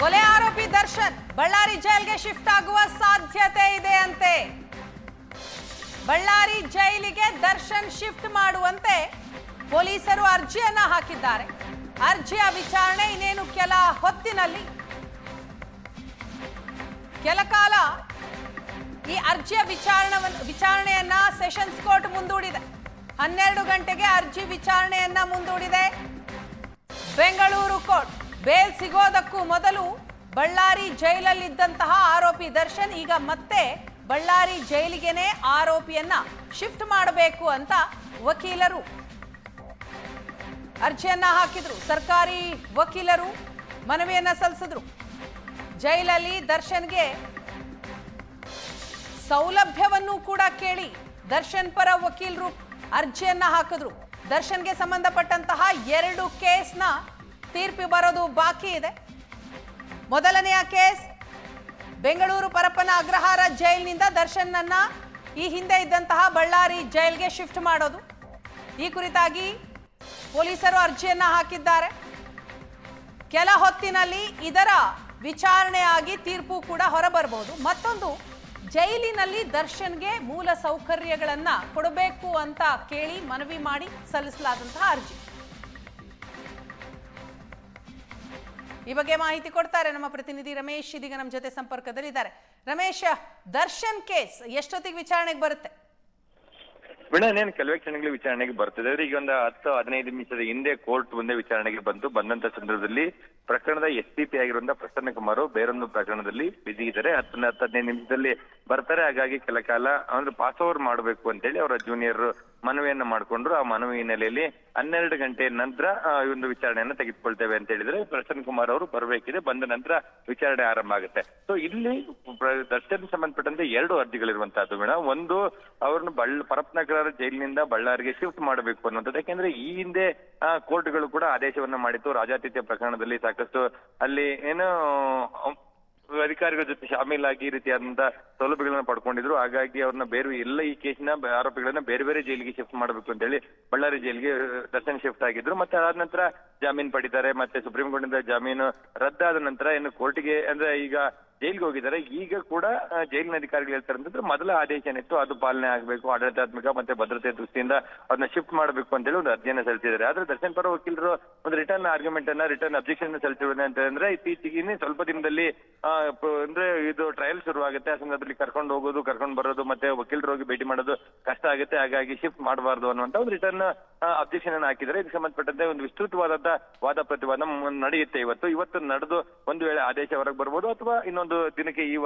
ಕೊಲೆ ಆರೋಪಿ ದರ್ಶನ್ ಬಳ್ಳಾರಿ ಜೈಲ್ಗೆ ಶಿಫ್ಟ್ ಆಗುವ ಸಾಧ್ಯತೆ ಇದೆ ಅಂತೆ. ಬಳ್ಳಾರಿ ಜೈಲಿಗೆ ದರ್ಶನ್ ಶಿಫ್ಟ್ ಮಾಡುವಂತೆ ಪೊಲೀಸರು ಅರ್ಜಿಯನ್ನ ಹಾಕಿದ್ದಾರೆ. ಅರ್ಜಿಯ ವಿಚಾರಣೆ ಇನ್ನೇನು ಕೆಲ ಹೊತ್ತಿನಲ್ಲಿ. ಕೆಲ ಕಾಲ ಈ ಅರ್ಜಿಯ ವಿಚಾರಣವನ್ನು ವಿಚಾರಣೆಯನ್ನ ಸೆಷನ್ಸ್ ಕೋರ್ಟ್ ಮುಂದೂಡಿದೆ. ಹನ್ನೆರಡು ಗಂಟೆಗೆ ಅರ್ಜಿ ವಿಚಾರಣೆಯನ್ನ ಮುಂದೂಡಿದೆ. ಬೆಂಗಳೂರು ಕೋರ್ಟ್. ಬೇಲ್ ಸಿಗೋದಕ್ಕೂ ಮೊದಲು ಬಳ್ಳಾರಿ ಜೈಲಲ್ಲಿದ್ದಂತಹ ಆರೋಪಿ ದರ್ಶನ್ ಈಗ ಮತ್ತೆ ಬಳ್ಳಾರಿ ಜೈಲಿಗೆನೆ ಆರೋಪಿಯನ್ನ ಶಿಫ್ಟ್ ಮಾಡಬೇಕು ಅಂತ ವಕೀಲರು ಅರ್ಜಿಯನ್ನ ಹಾಕಿದ್ರು. ಸರ್ಕಾರಿ ವಕೀಲರು ಮನವಿಯನ್ನ ಸಲ್ಲಿಸಿದ್ರು. ಜೈಲಲ್ಲಿ ದರ್ಶನ್ಗೆ ಸೌಲಭ್ಯವನ್ನು ಕೂಡ ಕೇಳಿ ದರ್ಶನ್ ಪರ ವಕೀಲರು ಅರ್ಜಿಯನ್ನ ಹಾಕಿದ್ರು. ದರ್ಶನ್ಗೆ ಸಂಬಂಧಪಟ್ಟಂತಹ ಎರಡು ಕೇಸ್ನ ತೀರ್ಪು ಬರೋದು ಬಾಕಿ ಇದೆ. ಮೊದಲನೆಯ ಕೇಸ್, ಬೆಂಗಳೂರು ಪರಪ್ಪನ ಅಗ್ರಹಾರ ಜೈಲಿನಿಂದ ದರ್ಶನ್ನನ್ನ ಈ ಹಿಂದೆ ಇದ್ದಂತಹ ಬಳ್ಳಾರಿ ಜೈಲ್ಗೆ ಶಿಫ್ಟ್ ಮಾಡೋದು. ಈ ಕುರಿತಾಗಿ ಪೊಲೀಸರು ಅರ್ಜಿಯನ್ನ ಹಾಕಿದ್ದಾರೆ. ಕೆಲ ಹೊತ್ತಿನಲ್ಲಿ ಇದರ ವಿಚಾರಣೆಯಾಗಿ ತೀರ್ಪು ಕೂಡ ಹೊರಬರಬಹುದು. ಮತ್ತೊಂದು, ಜೈಲಿನಲ್ಲಿ ದರ್ಶನ್ಗೆ ಮೂಲ ಸೌಕರ್ಯಗಳನ್ನ ಕೊಡಬೇಕು ಅಂತ ಕೇಳಿ ಮನವಿ ಮಾಡಿ ಸಲ್ಲಿಸಲಾದಂತಹ ಅರ್ಜಿ. ಈ ಬಗ್ಗೆ ಮಾಹಿತಿ ಕೊಡ್ತಾರೆ ನಮ್ಮ ಪ್ರತಿನಿಧಿ ರಮೇಶ್ ಇದೀಗ ನಮ್ಮ ಜೊತೆ ಸಂಪರ್ಕದಲ್ಲಿದ್ದಾರೆ. ರಮೇಶ್, ದರ್ಶನ್ ಕೇಸ್ ಎಷ್ಟೊತ್ತಿಗೆ ವಿಚಾರಣೆಗೆ ಬರುತ್ತೆ? ಇನ್ನೇನು ನೇನು ಕೆಲವೇ ಕ್ಷಣಗಳ ವಿಚಾರಣೆಗೆ ಬರ್ತದೆ. ಈಗ ಒಂದು ಹತ್ತು, ಹದಿನೈದು ನಿಮಿಷದ ಹಿಂದೆ ಕೋರ್ಟ್ ಮುಂದೆ ವಿಚಾರಣೆಗೆ ಬಂತು ಬಂದಂತ ಸಂದರ್ಭದಲ್ಲಿ ಪ್ರಕರಣದ ಎಸ್ ಪಿ ಪಿ ಆಗಿರುವಂತಹ ಪ್ರಸನ್ನ ಕುಮಾರ್ ಬೇರೊಂದು ಪ್ರಕರಣದಲ್ಲಿ ಬಿಸಿ ಇದ್ದಾರೆ. ಹತ್ತು ಹದಿನೈದು ನಿಮಿಷದಲ್ಲಿ ಬರ್ತಾರೆ. ಹಾಗಾಗಿ ಕೆಲ ಕಾಲ ಅಂದ್ರೆ ಪಾಸ್ ಓವರ್ ಮಾಡಬೇಕು ಅಂತೇಳಿ ಅವರ ಜೂನಿಯರ್ ಮನವಿಯನ್ನ ಮಾಡ್ಕೊಂಡ್ರು. ಆ ಮನವಿ ಹಿನ್ನೆಲೆಯಲ್ಲಿ ಹನ್ನೆರಡು ಗಂಟೆ ನಂತರ ಈ ಒಂದು ವಿಚಾರಣೆಯನ್ನ ತೆಗೆದುಕೊಳ್ತೇವೆ ಅಂತ ಹೇಳಿದ್ರೆ ಪ್ರಸನ್ನ ಕುಮಾರ್ ಅವರು ಬರಬೇಕಿದೆ. ಬಂದ ನಂತರ ವಿಚಾರಣೆ ಆರಂಭ ಆಗುತ್ತೆ. ಸೊ ಇಲ್ಲಿ ದರ್ಶನ್ ಸಂಬಂಧಪಟ್ಟಂತೆ ಎರಡು ಅರ್ಜಿಗಳಿರುವಂತಹದ್ದು ಮೇಡಮ್ ಒಂದು, ಅವ್ರನ್ನ ಬಳ್ಳ ಪರಪ್ನಗರ ಜೈಲಿನಿಂದ ಬಳ್ಳಾರಿಗೆ ಶಿಫ್ಟ್ ಮಾಡಬೇಕು ಅನ್ನುವಂಥದ್ದು. ಯಾಕೆಂದ್ರೆ ಈ ಹಿಂದೆ ಕೋರ್ಟ್ಗಳು ಕೂಡ ಆದೇಶವನ್ನ ಮಾಡಿತ್ತು. ರಾಜಾತಿಥ್ಯ ಪ್ರಕರಣದಲ್ಲಿ ಸಾಕಷ್ಟು ಅಲ್ಲಿ ಏನೋ ಅಧಿಕಾರಿಗಳ ಜೊತೆ ಶಾಮೀಲಾಗಿ ಈ ರೀತಿಯಾದಂತಹ ಸೌಲಭ್ಯಗಳನ್ನ ಪಡ್ಕೊಂಡಿದ್ರು. ಹಾಗಾಗಿ ಅವ್ರನ್ನ ಬೇರೆ ಎಲ್ಲ ಈ ಕೇಸಿನ ಆರೋಪಿಗಳನ್ನ ಬೇರೆ ಬೇರೆ ಜೈಲಿಗೆ ಶಿಫ್ಟ್ ಮಾಡಬೇಕು ಅಂತ ಹೇಳಿ ಬಳ್ಳಾರಿ ಜೈಲಿಗೆ ದರ್ಶನ್ ಶಿಫ್ಟ್ ಆಗಿದ್ರು. ಮತ್ತೆ ಅದಾದ ನಂತರ ಜಾಮೀನ್ ಪಡಿತಾರೆ. ಮತ್ತೆ ಸುಪ್ರೀಂ ಕೋರ್ಟಿಂದ ಜಾಮೀನು ರದ್ದಾದ ನಂತರ ಇನ್ನು ಕೋರ್ಟಿಗೆ ಅಂದ್ರೆ ಈಗ ಜೈಲಿಗೆ ಹೋಗಿದ್ದಾರೆ. ಈಗ ಕೂಡ ಜೈಲಿನ ಅಧಿಕಾರಿಗಳು ಹೇಳ್ತಾರೆ ಅಂತಂದ್ರೆ ಮೊದಲ ಆದೇಶ ಏನಿತ್ತು ಅದು ಪಾಲನೆ ಆಗಬೇಕು, ಆಡಳಿತಾತ್ಮಕ ಮತ್ತೆ ಭದ್ರತೆ ದೃಷ್ಟಿಯಿಂದ ಅದನ್ನ ಶಿಫ್ಟ್ ಮಾಡಬೇಕು ಅಂತ ಹೇಳಿ ಒಂದು ಅರ್ಜಿಯನ್ನ ಸಲ್ಲಿಸಿದ್ದಾರೆ. ಆದ್ರೆ ದರ್ಶನ್ ಪರ ವಕೀಲರು ಒಂದು ರಿಟರ್ನ್ ಆರ್ಗ್ಯುಮೆಂಟ್ ಅನ್ನ ರಿಟರ್ನ್ ಅಬ್ಜೆಕ್ಷನ್ ಸಲ್ಲಿಸಿದ್ದಾರೆ ಅಂತ ಅಂದ್ರೆ ಇತ್ತೀಚೆಗೆ ಸ್ವಲ್ಪ ದಿನದಲ್ಲಿ ಅಂದ್ರೆ ಇದು ಟ್ರಯಲ್ ಶುರುವಾಗುತ್ತೆ. ಆ ಸಂದರ್ಭದಲ್ಲಿ ಕರ್ಕೊಂಡು ಹೋಗೋದು, ಕರ್ಕೊಂಡು ಬರೋದು, ಮತ್ತೆ ವಕೀಲರು ಹೋಗಿ ಭೇಟಿ ಮಾಡೋದು ಕಷ್ಟ ಆಗುತ್ತೆ. ಹಾಗಾಗಿ ಶಿಫ್ಟ್ ಮಾಡಬಾರ್ದು ಅನ್ನುವಂತ ಒಂದು ರಿಟರ್ನ್ ಅಬ್ಜೆಕ್ಷನ್ ಅನ್ನು ಹಾಕಿದ್ರೆ ಇದಕ್ಕೆ ಸಂಬಂಧಪಟ್ಟಂತೆ ಒಂದು ವಿಸ್ತೃತವಾದ ವಾದ ಪ್ರತಿವಾದ ನಡೆಯುತ್ತೆ ಇವತ್ತು. ಇವತ್ತು ನಡೆದು ಒಂದು ವೇಳೆ ಆದೇಶ ಹೊರಗೆ ಬರ್ಬೋದು ಅಥವಾ ಇನ್ನೊಂದು ದಿನಕ್ಕೆ ಈ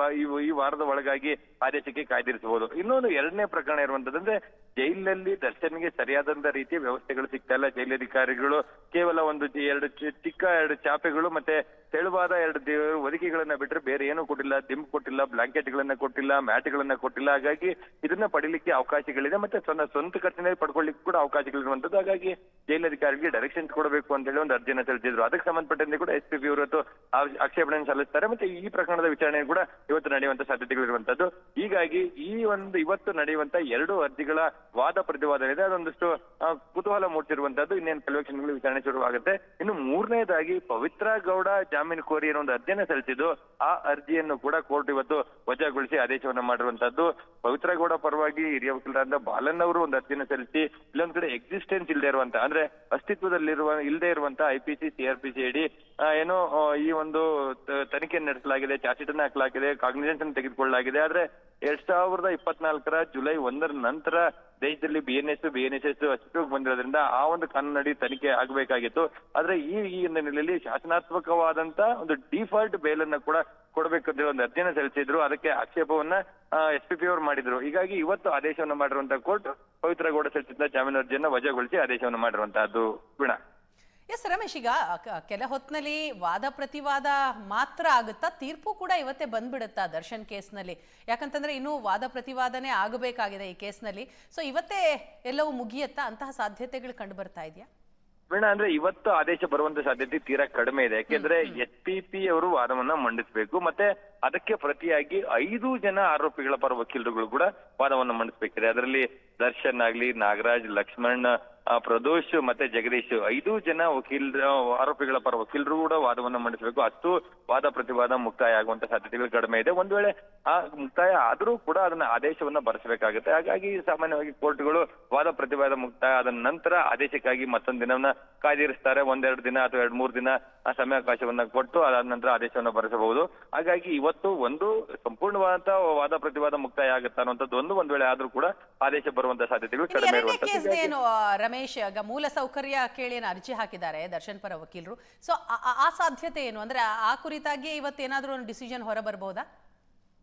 ಈ- ವಾರದ ಒಳಗಾಗಿ ಆದೇಶಕ್ಕೆ ಕಾಯ್ದಿರಿಸಬಹುದು. ಇನ್ನೊಂದು ಎರಡನೇ ಪ್ರಕರಣ ಇರುವಂತದಂದ್ರೆ ಜೈಲಿನಲ್ಲಿ ದರ್ಶನ್ಗೆ ಸರಿಯಾದಂತ ರೀತಿಯ ವ್ಯವಸ್ಥೆಗಳು ಸಿಗ್ತಾ ಇಲ್ಲ. ಜೈಲಧಿಕಾರಿಗಳು ಕೇವಲ ಒಂದು ಎರಡು ಚಿಕ್ಕ ಎರಡು ಚಾಪೆಗಳು ಮತ್ತೆ ತೆಳುವಾದ ಎರಡು ದೇವರು ಒದಗಿಗಳನ್ನ ಬಿಟ್ರೆ ಬೇರೆ ಏನೂ ಕೊಟ್ಟಿಲ್ಲ, ದಿಂಬು ಕೊಟ್ಟಿಲ್ಲ ಬ್ಲಾಂಕೆಟ್ ಗಳನ್ನ ಕೊಟ್ಟಿಲ್ಲ ಮ್ಯಾಟ್ ಗಳನ್ನ ಕೊಟ್ಟಿಲ್ಲ, ಹಾಗಾಗಿ ಇದನ್ನ ಪಡಿಲಿಕ್ಕೆ ಅವಕಾಶಗಳಿದೆ ಮತ್ತೆ ತನ್ನ ಸ್ವಂತ ಖರ್ಚಿನಲ್ಲಿ ಪಡ್ಕೊಳ್ಳಿಕ್ಕೆ ಕೂಡ ಅವಕಾಶಗಳಿರುವಂತದ್ದು ಹಾಗಾಗಿ ಜೈಲಧಿಕಾರಿಗೆ ಡೈರೆಕ್ಷನ್ಸ್ ಕೊಡಬೇಕು ಅಂತ ಹೇಳಿ ಒಂದು ಅರ್ಜಿನ ಸಲ್ಲಿಸಿದ್ರು ಅದಕ್ಕೆ ಸಂಬಂಧಪಟ್ಟಂತೆ ಕೂಡ ಎಸ್ ಪಿ ಪಿ ಇವತ್ತು ಆಕ್ಷೇಪಣೆ ಸಲ್ಲಿಸ್ತಾರೆ ಮತ್ತೆ ಈ ಪ್ರಕರಣದ ವಿಚಾರಣೆ ಕೂಡ ಇವತ್ತು ನಡೆಯುವಂತ ಸಾಧ್ಯತೆಗಳಿರುವಂತದ್ದು ಹೀಗಾಗಿ ಈ ಒಂದು ಇವತ್ತು ನಡೆಯುವಂತ ಎರಡು ಅರ್ಜಿಗಳ ವಾದ ಪ್ರತಿವಾದ ಇದೆ. ಅದೊಂದಷ್ಟು ಕುತೂಹಲ ಮೂಡಿಸಿರುವಂತದ್ದು ಇನ್ನೇನು ಕೆಲವೇ ಕ್ಷಣಗಳು ವಿಚಾರಣೆ ಶುರುವಾಗುತ್ತೆ. ಇನ್ನು ಮೂರನೇದಾಗಿ ಪವಿತ್ರ ಗೌಡ ಜಾಮೀನು ಕೋರಿ ಒಂದು ಅರ್ಜಿಯನ್ನು ಸಲ್ಲಿಸಿದ್ದು, ಆ ಅರ್ಜಿಯನ್ನು ಕೂಡ ಕೋರ್ಟ್ ಇವತ್ತು ವಜಾಗೊಳಿಸಿ ಆದೇಶವನ್ನು ಮಾಡಿರುವಂತದ್ದು. ಪವಿತ್ರಗೌಡ ಪರವಾಗಿ ಹಿರಿಯ ವಕೀಲರಾದ ಬಾಲನ್ ಅವರು ಒಂದು ಅರ್ಜಿಯನ್ನು ಸಲ್ಲಿಸಿ, ಇಲ್ಲೊಂದ್ ಕಡೆ ಎಕ್ಸಿಸ್ಟೆನ್ಸ್ ಇಲ್ಲದೆ ಇರುವಂತ, ಅಂದ್ರೆ ಅಸ್ತಿತ್ವದಲ್ಲಿರುವ ಇಲ್ಲದೆ ಇರುವಂತಹ ಐಪಿಸಿ ಸಿಆರ್ಪಿಸಿ ಅಡಿ ಏನೋ ಈ ಒಂದು ತನಿಖೆ ನಡೆಸಲಾಗಿದೆ ಚಾರ್ಜ್ ಶೀಟ್ ಅನ್ನ ಹಾಕಲಾಗಿದೆ ಕಾಗ್ನಿಷನ್ ತೆಗೆದುಕೊಳ್ಳಲಾಗಿದೆ. ಆದ್ರೆ ಎರಡ್ ಸಾವಿರದ ಇಪ್ಪತ್ನಾಲ್ಕರ ಜುಲೈ ಒಂದರ ನಂತರ ದೇಶದಲ್ಲಿ ಬಿ ಎನ್ ಎಸ್ ಅಸ್ತಿತ್ವಕ್ಕೆ ಬಂದಿರೋದ್ರಿಂದ ಆ ಒಂದು ಕಾನೂನಡಿ ತನಿಖೆ ಆಗಬೇಕಾಗಿತ್ತು. ಆದ್ರೆ ಈ ಈ ಹಿನ್ನೆಲೆಯಲ್ಲಿ ಶಾಸನಾತ್ಮಕವಾದಂತ ಒಂದು ಡಿಫಾಲ್ಟ್ ಬೇಲನ್ನ ಕೂಡ ಕೊಡಬೇಕಂತ ಒಂದು ಅರ್ಜಿನ ಸಲ್ಲಿಸಿದ್ರು. ಅದಕ್ಕೆ ಆಕ್ಷೇಪವನ್ನ ಎಸ್ ಪಿ ಪಿ ಅವರು ಮಾಡಿದ್ರು. ಹೀಗಾಗಿ ಇವತ್ತು ಆದೇಶವನ್ನು ಮಾಡಿರುವಂತಹ ಕೋರ್ಟ್ ಪವಿತ್ರ ಗೌಡ ಸಲ್ಲಿಸಿದ್ದ ಜಾಮೀನು ಅರ್ಜಿಯನ್ನು ವಜಾಗೊಳಿಸಿ ಆದೇಶವನ್ನು ಮಾಡಿರುವಂತಹದ್ದು. ಗುಣ ಎಸ್ ರಮೇಶ್ ಈಗ ಕೆಲ ಹೊತ್ತಿನಲ್ಲಿ ವಾದ ಪ್ರತಿವಾದ ಮಾತ್ರ ಆಗುತ್ತಾ ತೀರ್ಪು ಕೂಡ ಇವತ್ತೇ ಬಂದ್ಬಿಡುತ್ತಾ ದರ್ಶನ್ ಕೇಸ್ನಲ್ಲಿ. ಯಾಕಂತಂದ್ರೆ ಇನ್ನೂ ವಾದ ಪ್ರತಿವಾದನೆ ಆಗಬೇಕಾಗಿದೆ ಈ ಕೇಸ್ನಲ್ಲಿ. ಸೊ ಇವತ್ತೇ ಎಲ್ಲವೂ ಮುಗಿಯತ್ತಾ? ಅಂತಹ ಸಾಧ್ಯತೆಗಳು ಕಂಡು ಬರ್ತಾ ಇದೆಯಾ? ವೀಣಾ ಅಂದ್ರೆ ಇವತ್ತು ಆದೇಶ ಬರುವಂತ ಸಾಧ್ಯತೆ ತೀರಾ ಕಡಿಮೆ ಇದೆ. ಯಾಕೆಂದ್ರೆ ಎಸ್ ಪಿ ಪಿ ಅವರು ವಾದವನ್ನ ಮಂಡಿಸಬೇಕು. ಮತ್ತೆ ಅದಕ್ಕೆ ಪ್ರತಿಯಾಗಿ ಐದು ಜನ ಆರೋಪಿಗಳ ಪರ ವಕೀಲರುಗಳು ಕೂಡ ವಾದವನ್ನು ಮಂಡಿಸಬೇಕಿದೆ. ಅದರಲ್ಲಿ ದರ್ಶನ್ ಆಗ್ಲಿ, ನಾಗರಾಜ್, ಲಕ್ಷ್ಮಣ್ ಪ್ರದೋಷ್ ಮತ್ತೆ ಜಗದೀಶ್ ಐದು ಜನ ವಕೀಲರ ಆರೋಪಿಗಳ ಪರ ವಕೀಲರು ಕೂಡ ವಾದವನ್ನು ಮಂಡಿಸಬೇಕು. ಅಷ್ಟು ವಾದ ಪ್ರತಿವಾದ ಮುಕ್ತಾಯ ಆಗುವಂತ ಸಾಧ್ಯತೆಗಳು ಕಡಿಮೆ ಇದೆ. ಒಂದ್ ವೇಳೆ, ಆ, ಮುಕ್ತಾಯ ಆದರೂ ಕೂಡ ಅದನ್ನ ಆದೇಶವನ್ನ ಬರೆಸಬೇಕಾಗುತ್ತೆ. ಹಾಗಾಗಿ ಸಾಮಾನ್ಯವಾಗಿ ಕೋರ್ಟ್ಗಳು ವಾದ ಪ್ರತಿವಾದ ಮುಕ್ತಾಯ ಆದ ನಂತರ ಆದೇಶಕ್ಕಾಗಿ ಮತ್ತೊಂದು ದಿನವನ್ನ ಕಾಯ್ದಿರಿಸ್ತಾರೆ. ಒಂದೆರಡು ದಿನ ಅಥವಾ ಎರಡ್ ಮೂರು ದಿನ ಆ ಸಮಯಾವಕಾಶವನ್ನ ಕೊಟ್ಟು ಅದಾದ ನಂತರ ಆದೇಶವನ್ನ ಬರೆಸಬಹುದು. ಹಾಗಾಗಿ ಇವತ್ತು ಒಂದು ಸಂಪೂರ್ಣವಾದ ವಾದ ಪ್ರತಿವಾದ ಮುಕ್ತಾಯ ಆಗುತ್ತೆ ಅನ್ನುವಂಥದ್ದು ಒಂದು ಒಂದ್ ವೇಳೆ ಆದ್ರೂ ಕೂಡ ಆದೇಶ ಬರುವಂತ ಸಾಧ್ಯತೆಗಳು ಕಡಿಮೆ ಇರುವಂತದ್ದು ಏನು ರಮೇಶ್ ಈಗ ಮೂಲ ಸೌಕರ್ಯ ಕೇಳಿ ಏನು ಅರ್ಜಿ ಹಾಕಿದ್ದಾರೆ ದರ್ಶನ್ ಪರ ವಕೀಲರು. ಸೊ ಆ ಸಾಧ್ಯತೆ ಏನು? ಅಂದ್ರೆ ಆ- ಆ ಕುರಿತಾಗಿ ಇವತ್ತೇನಾದ್ರೂ ಒಂದು ಡಿಸಿಷನ್ ಹೊರ ಬರ್ಬೋದಾ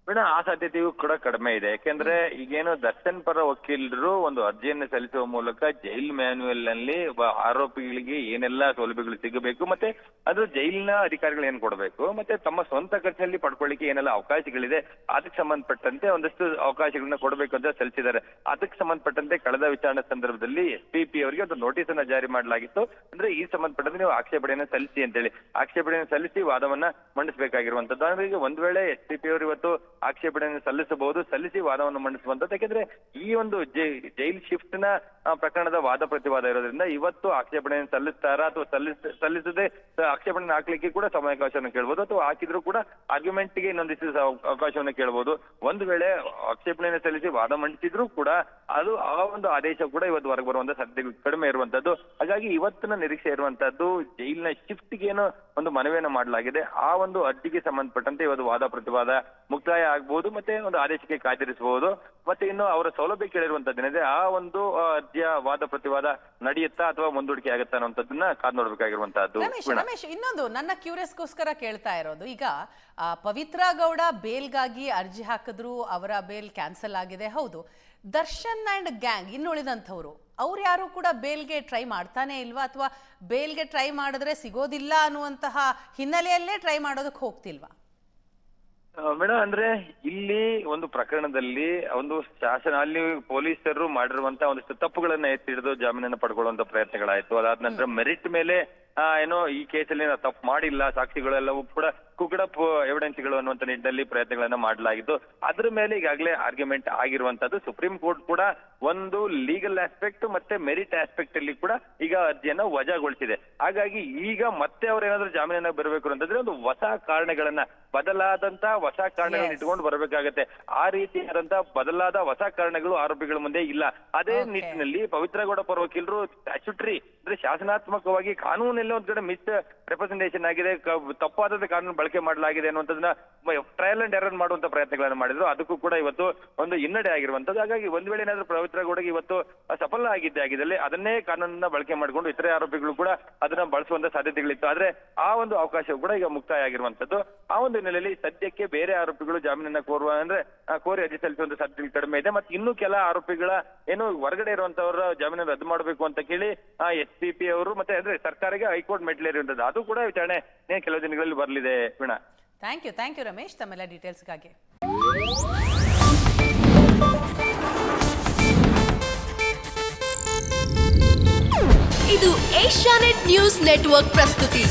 ಮೇಡಮ್ ಆ ಸಾಧ್ಯತೆಯೂ ಕೂಡ ಕಡಿಮೆ ಇದೆ. ಯಾಕೆಂದ್ರೆ ಈಗೇನು ದರ್ಶನ್ ಪರ ವಕೀಲರು ಒಂದು ಅರ್ಜಿಯನ್ನು ಸಲ್ಲಿಸುವ ಮೂಲಕ ಜೈಲ್ ಮ್ಯಾನ್ಯುಯಲ್ನಲ್ಲಿ ಆರೋಪಿಗಳಿಗೆ ಏನೆಲ್ಲಾ ಸೌಲಭ್ಯಗಳು ಸಿಗಬೇಕು, ಮತ್ತೆ ಅದು ಜೈಲಿನ ಅಧಿಕಾರಿಗಳು ಏನ್ ಕೊಡಬೇಕು, ಮತ್ತೆ ತಮ್ಮ ಸ್ವಂತ ಖರ್ಚಲ್ಲಿ ಪಡ್ಕೊಳ್ಳಿಕ್ಕೆ ಏನೆಲ್ಲ ಅವಕಾಶಗಳಿದೆ, ಅದಕ್ಕೆ ಸಂಬಂಧಪಟ್ಟಂತೆ ಒಂದಷ್ಟು ಅವಕಾಶಗಳನ್ನ ಕೊಡಬೇಕು ಅಂತ ಸಲ್ಲಿಸಿದ್ದಾರೆ. ಅದಕ್ಕೆ ಸಂಬಂಧಪಟ್ಟಂತೆ ಕಳೆದ ವಿಚಾರಣೆ ಸಂದರ್ಭದಲ್ಲಿ ಎಸ್ ಪಿ ಪಿ ಅವರಿಗೆ ಒಂದು ನೋಟಿಸ್ ಅನ್ನ ಜಾರಿ ಮಾಡಲಾಗಿತ್ತು. ಅಂದ್ರೆ ಈ ಸಂಬಂಧಪಟ್ಟಂತೆ ನೀವು ಆಕ್ಷೇಪಣೆಯನ್ನ ಸಲ್ಲಿಸಿ ಅಂತೇಳಿ. ಆಕ್ಷೇಪಣೆಯನ್ನು ಸಲ್ಲಿಸಿ ವಾದವನ್ನ ಮಂಡಿಸಬೇಕಾಗಿರುವಂತದ್ದು. ಅಂದ್ರೆ ಒಂದ್ ವೇಳೆ ಎಸ್ ಪಿ ಪಿ ಅವರು ಇವತ್ತು ಆಕ್ಷೇಪಣೆಯನ್ನು ಸಲ್ಲಿಸಬಹುದು, ಸಲ್ಲಿಸಿ ವಾದವನ್ನು ಮಂಡಿಸುವಂತದ್ದು ಯಾಕೆಂದ್ರೆ ಈ ಒಂದು ಜೈಲ್ ಶಿಫ್ಟ್ನ ಪ್ರಕರಣದ ವಾದ ಪ್ರತಿವಾದ ಇರೋದ್ರಿಂದ ಇವತ್ತು ಆಕ್ಷೇಪಣೆಯನ್ನು ಸಲ್ಲಿಸ್ತಾರ ಅಥವಾ ಸಲ್ಲಿಸ, ಸಲ್ಲಿಸದೆ ಆಕ್ಷೇಪಣೆ ಹಾಕ್ಲಿಕ್ಕೆ ಕೂಡ ಸಮಯಾವಕಾಶವನ್ನು ಕೇಳ್ಬೋದು. ಅಥವಾ ಹಾಕಿದ್ರು ಕೂಡ ಆರ್ಗ್ಯುಮೆಂಟ್ಗೆ ಇನ್ನೊಂದಿಷ್ಟು ಅವಕಾಶವನ್ನು ಕೇಳ್ಬೋದು. ಒಂದು ವೇಳೆ ಆಕ್ಷೇಪಣೆಯನ್ನು ಸಲ್ಲಿಸಿ ವಾದ ಮಂಡಿಸಿದ್ರು ಕೂಡ ಅದು ಆ ಒಂದು ಆದೇಶ ಕೂಡ ಇವತ್ತು ಹೊರಗೆ ಬರುವಂತ ಸದ್ಯ ಕಡಿಮೆ ಇರುವಂತದ್ದು ಹಾಗಾಗಿ ಇವತ್ತಿನ ನಿರೀಕ್ಷೆ ಇರುವಂತದ್ದು ಜೈಲಿನ ಶಿಫ್ಟ್ಗೆ ಏನು ಒಂದು ಮನವಿಯನ್ನು ಮಾಡಲಾಗಿದೆ. ಆ ಒಂದು ಅರ್ಜಿಗೆ ಸಂಬಂಧಪಟ್ಟಂತೆ ಇವತ್ತು ವಾದ ಪ್ರತಿವಾದ ಮುಕ್ತಾಯ ಆಗ್ಬಹುದು ಮತ್ತೆ ಒಂದು ಆದೇಶಕ್ಕೆ ಕಾದಿರಿಸಬಹುದು ಮತ್ತೆ ಇನ್ನು ಅವರ ಸೌಲಭ್ಯ ಕೇಳಿರುವಂತದ್ದೇನಿದೆ ಆ ಒಂದು ಅರ್ಜಿಯ ವಾದ ಪ್ರತಿವಾದ ನಡೆಯುತ್ತಾ ಅಥವಾ ಮುಂದೂಡಿಕೆ ಆಗುತ್ತಾ ಅನ್ನುವಂಥದ್ದನ್ನ ಕಾದ್ ನೋಡ್ಬೇಕಾಗಿರುವಂತಹದ್ದು ರಮೇಶ್ ರಮೇಶ್ ಇನ್ನೊಂದು ನನ್ನ ಕ್ಯೂರಿಯಸ್ಗೋಸ್ಕರ ಕೇಳ್ತಾ ಇರೋದು. ಈಗ ಪವಿತ್ರ ಗೌಡ ಬೇಲ್ಗಾಗಿ ಅರ್ಜಿ ಹಾಕಿದ್ರು ಅವರ ಬೇಲ್ ಕ್ಯಾನ್ಸಲ್ ಆಗಿದೆ. ಹೌದು. ದರ್ಶನ್ ಅಂಡ್ ಗ್ಯಾಂಗ್ ಇನ್ನುಳಿದಂಥವ್ರು ಅವ್ರು ಯಾರು ಕೂಡ ಬೇಲ್ಗೆ ಟ್ರೈ ಮಾಡ್ತಾನೆ ಇಲ್ವಾ? ಅಥವಾ ಬೇಲ್ಗೆ ಟ್ರೈ ಮಾಡಿದ್ರೆ ಸಿಗೋದಿಲ್ಲ ಅನ್ನುವಂತಹ ಹಿನ್ನೆಲೆಯಲ್ಲೇ ಟ್ರೈ ಮಾಡೋದಕ್ಕೆ ಹೋಗ್ತಿಲ್ವಾ? ಮೇಡಮ್ ಅಂದ್ರೆ ಇಲ್ಲಿ ಒಂದು ಪ್ರಕರಣದಲ್ಲಿ ಒಂದು ಶಾಸನ ಅಲ್ಲಿ ಪೊಲೀಸರು ಮಾಡಿರುವಂತ ಒಂದಿಷ್ಟು ತಪ್ಪುಗಳನ್ನ ಎತ್ತಿ ಹಿಡಿದು ಜಾಮೀನನ್ನ ಪಡ್ಕೊಳ್ಳುವಂತ ಪ್ರಯತ್ನಗಳಾಯ್ತು. ಅದಾದ ನಂತರ ಮೆರಿಟ್ ಮೇಲೆ ಆ, ಏನೋ ಈ ಕೇಸಲ್ಲಿ ನಾವು ತಪ್ಪು ಮಾಡಿಲ್ಲ ಸಾಕ್ಷಿಗಳೆಲ್ಲವೂ ಕೂಡ ಕುಗಡಪ್ ಎವಿಡೆನ್ಸ್ಗಳು ಅನ್ನುವಂತ ನಿಟ್ಟಿನಲ್ಲಿ ಪ್ರಯತ್ನಗಳನ್ನ ಮಾಡಲಾಗಿತ್ತು ಅದ್ರ ಮೇಲೆ ಈಗಾಗಲೇ ಆರ್ಗ್ಯುಮೆಂಟ್ ಆಗಿರುವಂತದ್ದು ಸುಪ್ರೀಂ ಕೋರ್ಟ್ ಕೂಡ ಒಂದು ಲೀಗಲ್ ಆಸ್ಪೆಕ್ಟ್ ಮತ್ತೆ ಮೆರಿಟ್ ಆಸ್ಪೆಕ್ಟ್ ಅಲ್ಲಿ ಕೂಡ ಈಗ ಅರ್ಜಿಯನ್ನ ವಜಾಗೊಳಿಸಿದೆ. ಹಾಗಾಗಿ ಈಗ ಮತ್ತೆ ಅವ್ರ ಏನಾದ್ರೂ ಜಾಮೀನನ್ನ ಬರಬೇಕು ಅಂತಂದ್ರೆ ಒಂದು ಹೊಸ ಕಾರಣಗಳನ್ನ ಬದಲಾದಂತ ಹೊಸ ಕಾರಣಗಳನ್ನ ಇಟ್ಕೊಂಡು ಬರಬೇಕಾಗತ್ತೆ. ಆ ರೀತಿಯಾದಂತ ಬದಲಾದ ಹೊಸ ಕಾರಣಗಳು ಆರೋಪಿಗಳ ಮುಂದೆ ಇಲ್ಲ. ಅದೇ ನಿಟ್ಟಿನಲ್ಲಿ ಪವಿತ್ರಗೌಡ ಪರ ವಕೀಲರು ಸ್ಟ್ಯಾಚುಟ್ರಿ ಅಂದ್ರೆ ಶಾಸನಾತ್ಮಕವಾಗಿ ಕಾನೂನಲ್ಲೇ ಒಂದ್ ಕಡೆ ಮಿಸ್ ರೆಪ್ರೆಸೆಂಟೇಷನ್ ಆಗಿದೆ. ತಪ್ಪಾದ ಕಾನೂನು ಬಳಕೆ ಮಾಡಲಾಗಿದೆ ಅನ್ನುವಂಥದ್ದನ್ನ ಟ್ರಯಲ್ ಅಂಡ್ ಎರರ್ ಮಾಡುವಂತ ಪ್ರಯತ್ನಗಳನ್ನು ಮಾಡಿದ್ರು. ಅದಕ್ಕೂ ಕೂಡ ಇವತ್ತು ಒಂದು ಹಿನ್ನಡೆ ಆಗಿರುವಂತದ್ದು ಹಾಗಾಗಿ ಒಂದ್ ವೇಳೆ ಏನಾದ್ರೂ ಪವಿತ್ರ ಗೌಡಗೆ ಇವತ್ತು ಸಫಲ ಆಗಿದ್ದೆ ಆಗಿದ್ದಲ್ಲಿ ಅದನ್ನೇ ಕಾನೂನನ್ನ ಬಳಕೆ ಮಾಡಿಕೊಂಡು ಇತರೆ ಆರೋಪಿಗಳು ಕೂಡ ಅದನ್ನ ಬಳಸುವಂತ ಸಾಧ್ಯತೆಗಳಿತ್ತು. ಆದ್ರೆ ಆ ಒಂದು ಅವಕಾಶ ಕೂಡ ಈಗ ಮುಕ್ತಾಯ ಆಗಿರುವಂತದ್ದು ಆ ಒಂದು ಹಿನ್ನೆಲೆಯಲ್ಲಿ ಸದ್ಯಕ್ಕೆ ಬೇರೆ ಆರೋಪಿಗಳು ಜಾಮೀನನ್ನ ಕೋರುವ ಅಂದ್ರೆ ಕೋರಿ ಅರ್ಜಿ ಸಲ್ಲಿಸುವಂತ ಸಾಧ್ಯತೆ ಕಡಿಮೆ ಇದೆ. ಮತ್ತೆ ಇನ್ನು ಕೆಲ ಆರೋಪಿಗಳ ಏನು ಹೊರಗಡೆ ಇರುವಂತವರ ಜಾಮೀನು ರದ್ದು ಮಾಡಬೇಕು ಅಂತ ಕೇಳಿ ಎಸ್ ಪಿ ಪಿ ಅವರು ಮತ್ತೆ ಅಂದ್ರೆ ಸರ್ಕಾರಕ್ಕೆ ಹೈಕೋರ್ಟ್ ಮೆಟ್ಲೇರಿರುವಂತದ್ದು ಅದು ಕೂಡ ವಿಚಾರಣೆ ಕೆಲವು ದಿನಗಳಲ್ಲಿ ಬರಲಿದೆ. Veena thank you thank you Ramesh ತಮ್ಮೆಲ್ಲ ಡೀಟೇಲ್ಸ್ಗಾಗಿ ಇದು ಏಷ್ಯಾನೆಟ್ ನ್ಯೂಸ್ ನೆಟ್ವರ್ಕ್ ಪ್ರಸ್ತುತಿ.